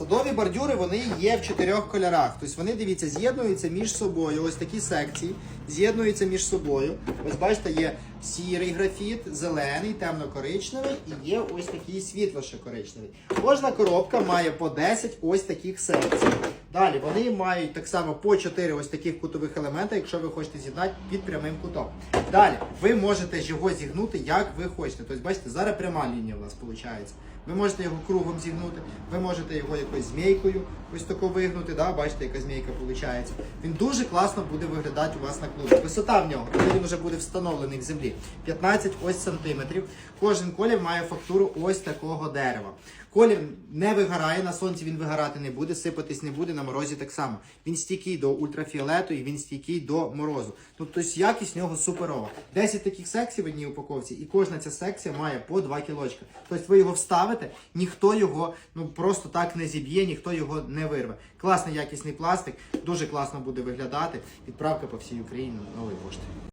Садові бордюри вони є в чотирьох кольорах. Тобто вони, дивіться, з'єднуються між собою. Ось такі секції з'єднуються між собою. Ось бачите, є сірий графіт, зелений, темно-коричневий і є ось такий світло-коричневий. Кожна коробка має по 10 ось таких секцій. Далі вони мають так само по 4 ось таких кутових елемента, якщо ви хочете з'єднати під прямим кутом. Далі ви можете його зігнути, як ви хочете. Тобто, бачите, зараз пряма лінія у нас виходить. Ви можете його кругом зігнути, ви можете його якоюсь змійкою ось тако вигнути, да? бачите, яка змійка виходить. Він дуже класно буде виглядати у вас на клубі. Висота в нього, коли він вже буде встановлений в землі, 15 ось сантиметрів. Кожен колір має фактуру ось такого дерева. Колір не вигорає, на сонці він вигорати не буде, сипатись не буде, на морозі так само. Він стійкий до ультрафіолету і він стійкий до морозу. Ну, тобто якість нього суперова. 10 таких секцій в одній упаковці, і кожна ця секція має по 2 кілочка. Тобто ви його вставите, ніхто його ну просто так не зіб'є, ніхто його не вирве. Класний якісний пластик, дуже класно буде виглядати. Відправка по всій Україні новий пошти.